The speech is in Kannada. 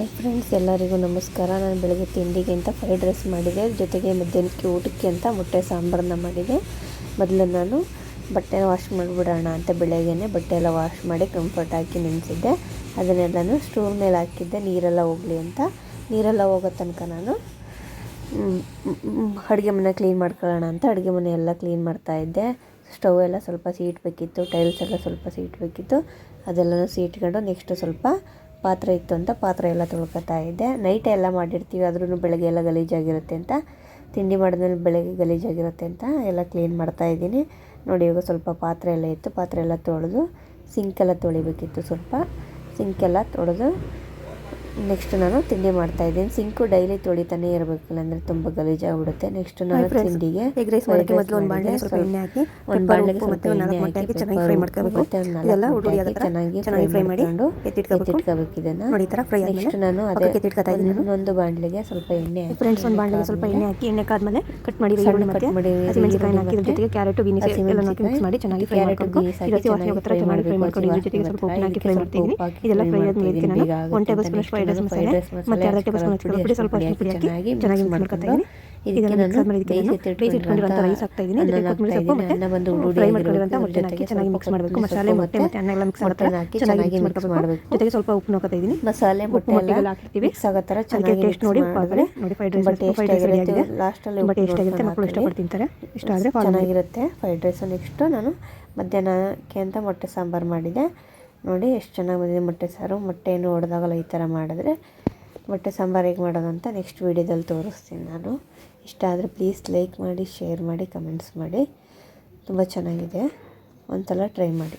ಹಾಯ್ ಫ್ರೆಂಡ್ಸ್, ಎಲ್ಲರಿಗೂ ನಮಸ್ಕಾರ. ನಾನು ಬೆಳಗ್ಗೆ ತಿಂಡಿಗೆ ಅಂತ ಫ್ರೈಡ್ ರೈಸ್ ಮಾಡಿದೆ. ಜೊತೆಗೆ ಮಧ್ಯಾಹ್ನಕ್ಕೆ ಊಟಕ್ಕೆ ಅಂತ ಮೊಟ್ಟೆ ಸಾಂಬಾರನ್ನ ಮಾಡಿದೆ. ಮೊದಲು ನಾನು ಬಟ್ಟೆ ವಾಶ್ ಮಾಡಿಬಿಡೋಣ ಅಂತ ಬೆಳಗ್ಗೆನೆ ಬಟ್ಟೆ ಎಲ್ಲ ವಾಶ್ ಮಾಡಿ ಕಂಫರ್ಟ್ ಹಾಕಿ ನೆನೆಸಿದ್ದೆ ಅದನ್ನೆಲ್ಲನೂ ಸ್ಟೋರ್ ಮೇಲೆ ಹಾಕಿದ್ದೆ. ನೀರೆಲ್ಲ ಹೋಗಲಿ ಅಂತ. ನೀರೆಲ್ಲ ಹೋಗೋ ತನಕ ನಾನು ಅಡುಗೆ ಮನೆ ಕ್ಲೀನ್ ಮಾಡ್ಕೊಳ್ಳೋಣ ಅಂತ ಅಡುಗೆ ಮನೆ ಎಲ್ಲ ಕ್ಲೀನ್ ಮಾಡ್ತಾಯಿದ್ದೆ ಸ್ಟವ್ ಎಲ್ಲ ಸ್ವಲ್ಪ ಸೀಟ್ ಬೇಕಿತ್ತು ಟೈಲ್ಸ್ ಎಲ್ಲ ಸ್ವಲ್ಪ ಸೀಟ್ ಬೇಕಿತ್ತು. ಅದೆಲ್ಲನೂ ಸೀಟ್ಕೊಂಡು ನೆಕ್ಸ್ಟ್ ಸ್ವಲ್ಪ ಪಾತ್ರೆ ಇತ್ತು ಅಂತ ಪಾತ್ರೆ ಎಲ್ಲ ತೊಳ್ಕೊತಾ ಇದ್ದೆ. ನೈಟ್ ಎಲ್ಲ ಮಾಡಿರ್ತೀವಿ ಆದ್ರೂ ಬೆಳಗ್ಗೆ ಎಲ್ಲ ಗಲೀಜಾಗಿರುತ್ತೆ ಅಂತ. ತಿಂಡಿ ಮಾಡಿದ್ಮೇಲೆ ಬೆಳಗ್ಗೆ ಗಲೀಜಾಗಿರುತ್ತೆ ಅಂತ ಎಲ್ಲ ಕ್ಲೀನ್ ಮಾಡ್ತಾ ಇದ್ದೀನಿ. ನೋಡಿ, ಇವಾಗ ಸ್ವಲ್ಪ ಪಾತ್ರೆ ಎಲ್ಲ ಇತ್ತು ಪಾತ್ರೆ ಎಲ್ಲ ತೊಳೆದು ಸಿಂಕೆಲ್ಲ ತೊಳಿಬೇಕಿತ್ತು ಸ್ವಲ್ಪ. ಸಿಂಕೆಲ್ಲ ತೊಳೆದು ನೆಕ್ಸ್ಟ್ ನಾನು ತಿಂಡಿ ಮಾಡ್ತಾ ಇದ್ದೀನಿ. ಸಿಂಕು ಡೈಲಿ ತೊಳಿತಾನೆ ಇರಬೇಕು ಇಲ್ಲಾಂದರೆ ತುಂಬ ಗಲೀಜಾಗ್ಬಿಡುತ್ತೆ ನೆಕ್ಸ್ಟ್ ನಾನು ತಿಂಡಿಗೆ ಎಗ್ ರೈಸ್ ಮೊದಲು ಒಂದು ಬಾಣಲೆ ಸ್ವಲ್ಪ ಎಣ್ಣೆ ಹಾಕಿ ಒಂದು ಸ್ವಲ್ಪ ಎಣ್ಣೆ ಹಾಕಿ ಚೆನ್ನಾಗಿ ಫ್ರೈ ಮಾಡ್ಕೋಬೇಕು. ಇದೆಲ್ಲ ಚೆನ್ನಾಗಿ ಚೆನ್ನಾಗಿ ಫ್ರೈ ಮಾಡಿ ಮಾಡ್ಕೊಂಡು ಎತ್ತಿಟ್ಕೋಬೇಕು. ಎತ್ತಿಟ್ಕೋಬೇಕು ಇದನ್ನು. ನೋಡಿ ಈ ಥರ ಫ್ರೈ ನೆಕ್ಸ್ಟ್ ನಾನು ಅದೇ ಎತ್ತಿಟ್ಕೊತಾ ಇದ್ದೀನಿ ನಾನು. ಒಂದು ಬಾಣಲೆಗೆ ಸ್ವಲ್ಪ ಎಣ್ಣೆ ಹಾಕಿ ಫ್ರೆಂಡ್ಸ್ ಒಂದು ಬಾಣಲೆಗೆ ಸ್ವಲ್ಪ ಎಣ್ಣೆ ಹಾಕಿ ಎಣ್ಣೆ ಕಾದ್ಮೇಲೆ ಕಟ್ ಮಾಡಿ ಸಣ್ಣ ಈರುಳ್ಳಿ ಮತ್ತೆ ಮಾಡಿ ಹಸಿಮೆಣಸಿನಕಾಯಿ ಹಾಕಿ ಇದ್ರ ಜೊತೆಗೆ ಕ್ಯಾರೆಟ್ ಬೀನ್ಸ್ ಎಲ್ಲ ಹಾಕಿ ಮಿಕ್ಸ್ ಮಾಡಿ ಚೆನ್ನಾಗಿ ಫ್ರೈ ಕ್ಯಾರೆಟ್ ಮಾಡ್ಕೊಂಡು ಬೀನ್ಸ್ ಹಾಕಿ ಈ ಹಸಿ ವಾಸನೆ ಹೋಗೋ ಥರ ಚೆನ್ನಾಗಿ ಫ್ರೈ ಮಾಡ್ಕೊಂಡು ಇದ್ರ ಜೊತೆಗೆ ಸ್ವಲ್ಪ ಉಪ್ಪನ್ನ ಹಾಕಿ ಫ್ರೈ ಮಾಡ್ತಿದ್ದೀನಿ ಇದೆಲ್ಲ ಫ್ರೈ ಆದ್ಮೇಲೆ ನಾನು one table spoon fried rice ಮಸಾಲೆ ಮತ್ತೆ ಅರ್ಧ ಟೇಬಲ್ ಸ್ಪೂನ್ ಅಚ್ಚ ಪುಡಿ ಸ್ವಲ್ಪ ಅರಿಶಿನ ಪುಡಿ ಹಾಕಿ ಚೆನ್ನಾಗಿ ಮಿಕ್ಸ್ ಮಾಡ್ಕೊತಾ ಇದ್ದೀನಿ. ಇದೆಲ್ಲ ಇದಕ್ಕೆ ನಾನು ಬೇಯಿಸಿಟ್ಕೊಂಡಿರುವಂಥ ರೈಸ್ ಹಾಕ್ತಾ ಇದ್ದೀನಿ. ಇದಕ್ಕೆ ಕೊತ್ತಂಬರಿ ಸೊಪ್ಪು ಮತ್ತೆ ಫ್ರೈ ಮಾಡ್ಕೊಂಡಿರುವಂಥ ಮೊಟ್ಟೆ ಹಾಕಿ ಚೆನ್ನಾಗಿ ಮಿಕ್ಸ್ ಮಾಡಬೇಕು. ಮಸಾಲೆ ಮೊಟ್ಟೆ ಮತ್ತೆ ಅನ್ನ ಎಲ್ಲ ಮಿಕ್ಸ್ ಮಾಡ್ತಾರೆ ಚೆನ್ನಾಗಿ ಮಿಕ್ಸ್ ಮಾಡ್ಕೋಬೇಕು ಜೊತೆಗೆ ಸ್ವಲ್ಪ ಉಪ್ಪು ಹಾಕೋತಾ ಇದ್ದೀನಿ. ಮಸಾಲೆ ಮೊಟ್ಟೆ ಎಲ್ಲ ಥರ ಚೆನ್ನಾಗಿ ಟೇಸ್ಟ್ ನೋಡಿ ಉಪ್ಪು ನೋಡಿ fried rice but fried rice ready ಆಗಿದೆ. ಲಾಸ್ಟಲ್ಲಿ ಮಕ್ಕಳು ಇಷ್ಟಪಟ್ಟು ತಿಂತಾರೆ ಇಷ್ಟ ಆದರೆ ಚೆನ್ನಾಗಿರುತ್ತೆ. ಫ್ರೈಡ್ ರೈಸು ನೆಕ್ಸ್ಟು ನಾನು ಮಧ್ಯಾಹ್ನಕ್ಕೆ ಅಂತ ಮೊಟ್ಟೆ ಸಾಂಬಾರು ಮಾಡಿದೆ. ನೋಡಿ ಎಷ್ಟು ಚೆನ್ನಾಗಿ ಬಂದಿದೆ ಮೊಟ್ಟೆ ಸಾರು. ಮೊಟ್ಟೆಯನ್ನು ಹೊಡೆದಾಗಲ್ಲ ಈ ಥರ ಮಾಡಿದ್ರೆ ಮೊಟ್ಟೆ ಸಾಂಬಾರು ಹೇಗೆ ಮಾಡೋದು ಅಂತ ನೆಕ್ಸ್ಟ್ ವೀಡಿಯೋದಲ್ಲಿ ತೋರಿಸ್ತೀನಿ ನಾನು. ಇಷ್ಟ ಆದರೆ ಪ್ಲೀಸ್ ಲೈಕ್ ಮಾಡಿ ಶೇರ್ ಮಾಡಿ ಕಮೆಂಟ್ಸ್ ಮಾಡಿ. ತುಂಬ ಚೆನ್ನಾಗಿದೆ. ಒಂದ್ಸಲ ಟ್ರೈ ಮಾಡಿ.